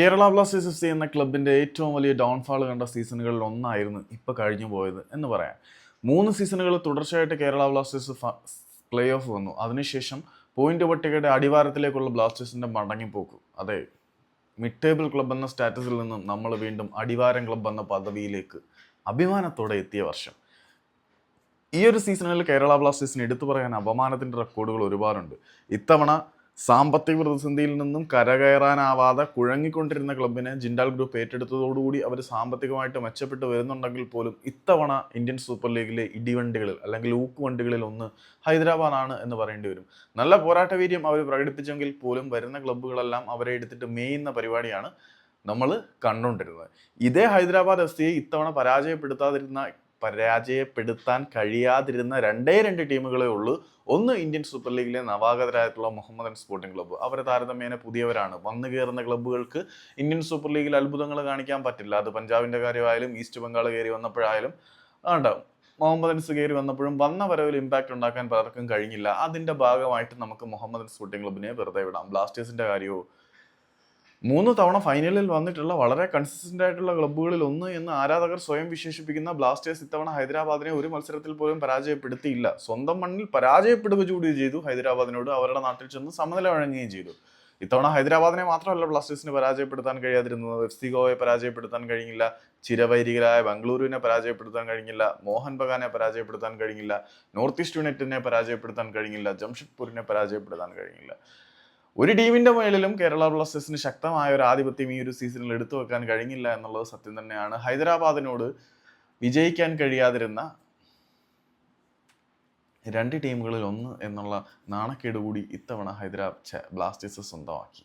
Kerala Blasters F C എന്ന ക്ലബിന്റെ ഏറ്റവും വലിയ ഡൗൺഫാൾ കണ്ട സീസണുകളിൽ ഒന്നായിരുന്നു ഇപ്പോൾ കഴിഞ്ഞു പോയത് എന്ന് പറയാം. മൂന്ന് സീസണുകൾ തുടർച്ചയായിട്ട് കേരള ബ്ലാസ്റ്റേഴ്സ് പ്ലേ ഓഫ് വന്നു. അതിനുശേഷം പോയിന്റ് പട്ടികയുടെ അടിവാരത്തിലേക്കുള്ള ബ്ലാസ്റ്റേഴ്സിന്റെ മടങ്ങിപ്പോക്ക്. അതെ മിഡ് ടേബിൾ ക്ലബ് എന്ന സ്റ്റാറ്റസിൽ നിന്നും നമ്മൾ വീണ്ടും അടിവാരം ക്ലബ് എന്ന പദവിയിലേക്ക് അഭിമാനത്തോടെ എത്തിയ വർഷം. ഈ ഒരു സീസണിൽ കേരള ബ്ലാസ്റ്റേഴ്സിന് എടുത്തു പറയാൻ അപമാനത്തിന്റെ റെക്കോർഡുകൾ ഒരുപാടുണ്ട്. ഇത്തവണ സാമ്പത്തിക പ്രതിസന്ധിയിൽ നിന്നും കരകയറാനാവാതെ കുഴങ്ങിക്കൊണ്ടിരുന്ന ക്ലബിനെ ജിൻഡാൽ ഗ്രൂപ്പ് ഏറ്റെടുത്തതോടുകൂടി അവർ സാമ്പത്തികമായിട്ട് മെച്ചപ്പെട്ട് വരുന്നുണ്ടെങ്കിൽ പോലും ഇത്തവണ ഇന്ത്യൻ സൂപ്പർ ലീഗിലെ ഇടിവണ്ടികളിൽ അല്ലെങ്കിൽ ഊക്ക് വണ്ടികളിൽ ഒന്ന് ഹൈദരാബാദാണ് എന്ന് പറയേണ്ടി വരും. നല്ല പോരാട്ട വീര്യം അവർ പ്രകടിപ്പിച്ചെങ്കിൽ പോലും വരുന്ന ക്ലബ്ബുകളെല്ലാം അവരെ എടുത്തിട്ട് മേയുന്ന പരിപാടിയാണ് നമ്മൾ കണ്ടുകൊണ്ടിരുന്നത്. ഇതേ ഹൈദരാബാദ് എഫ് സിയെ ഇത്തവണ പരാജയപ്പെടുത്താതിരുന്ന പരാജയപ്പെടുത്താൻ കഴിയാതിരുന്ന രണ്ടേ രണ്ട് ടീമുകളേ ഉള്ളൂ. ഒന്ന് ഇന്ത്യൻ സൂപ്പർ ലീഗിലെ നവാഗതരായിട്ടുള്ള മുഹമ്മദൻ സ്പോർട്ടിംഗ് ക്ലബ്ബ്. അവർ താരതമ്യേന പുതിയവരാണ്. വന്നു കയറുന്ന ക്ലബ്ബുകൾക്ക് ഇന്ത്യൻ സൂപ്പർ ലീഗിൽ അത്ഭുതങ്ങൾ കാണിക്കാൻ പറ്റില്ല. അത് പഞ്ചാബിന്റെ കാര്യമായാലും ഈസ്റ്റ് ബംഗാൾ കയറി വന്നപ്പോഴായാലും ഉണ്ടാവും മുഹമ്മദൻസ് കയറി വന്നപ്പോഴും വന്ന വരവിൽ ഇമ്പാക്റ്റ് ഉണ്ടാക്കാൻ പലർക്കും കഴിഞ്ഞില്ല. അതിന്റെ ഭാഗമായിട്ട് നമുക്ക് മുഹമ്മദൻ സ്പോർട്ടിംഗ് ക്ലബിനെ വെറുതെ വിടാം. ബ്ലാസ്റ്റേഴ്സിന്റെ കാര്യമോ മൂന്ന് തവണ ഫൈനലിൽ വന്നിട്ടുള്ള വളരെ കൺസിസ്റ്റന്റ് ആയിട്ടുള്ള ക്ലബ്ബുകളിൽ ഒന്ന് എന്ന് ആരാധകർ സ്വയം വിശേഷിപ്പിക്കുന്ന ബ്ലാസ്റ്റേഴ്സ് ഇത്തവണ ഹൈദരാബാദിനെ ഒരു മത്സരത്തിൽ പോലും പരാജയപ്പെടുത്തിയില്ല. സ്വന്തം മണ്ണിൽ പരാജയപ്പെടുക കൂടി ചെയ്തു ഹൈദരാബാദിനോട് അവരുടെ നാട്ടിൽ ചെന്ന് സമനില വഴങ്ങുകയും ചെയ്തു. ഇത്തവണ ഹൈദരാബാദിനെ മാത്രമല്ല ബ്ലാസ്റ്റേഴ്സിന് പരാജയപ്പെടുത്താൻ കഴിയാതിരുന്നത് എഫ് സി ഗോവയെ പരാജയപ്പെടുത്താൻ കഴിഞ്ഞില്ല ചിരവൈരികരായ ബംഗളൂരുവിനെ പരാജയപ്പെടുത്താൻ കഴിഞ്ഞില്ല മോഹൻ ബഗാനെ പരാജയപ്പെടുത്താൻ കഴിഞ്ഞില്ല നോർത്ത് ഈസ്റ്റ് യുണൈറ്റഡിനെ പരാജയപ്പെടുത്താൻ കഴിഞ്ഞില്ല ജംഷഡ്പൂരിനെ പരാജയപ്പെടുത്താൻ കഴിഞ്ഞില്ല. ഒരു ടീമിന്റെ മുകളിലും കേരള ബ്ലാസ്റ്റേഴ്സിന് ശക്തമായ ഒരു ആധിപത്യം ഈ ഒരു സീസണിൽ എടുത്തു വെക്കാൻ കഴിഞ്ഞില്ല എന്നുള്ളത് സത്യം തന്നെയാണ്. ഹൈദരാബാദിനോട് വിജയിക്കാൻ കഴിയാതിരുന്ന രണ്ട് ടീമുകളിൽ ഒന്ന് എന്നുള്ള നാണക്കേട് കൂടി ഇത്തവണ ഹൈദരാബാദ് ബ്ലാസ്റ്റേഴ്സ് സ്വന്തമാക്കി.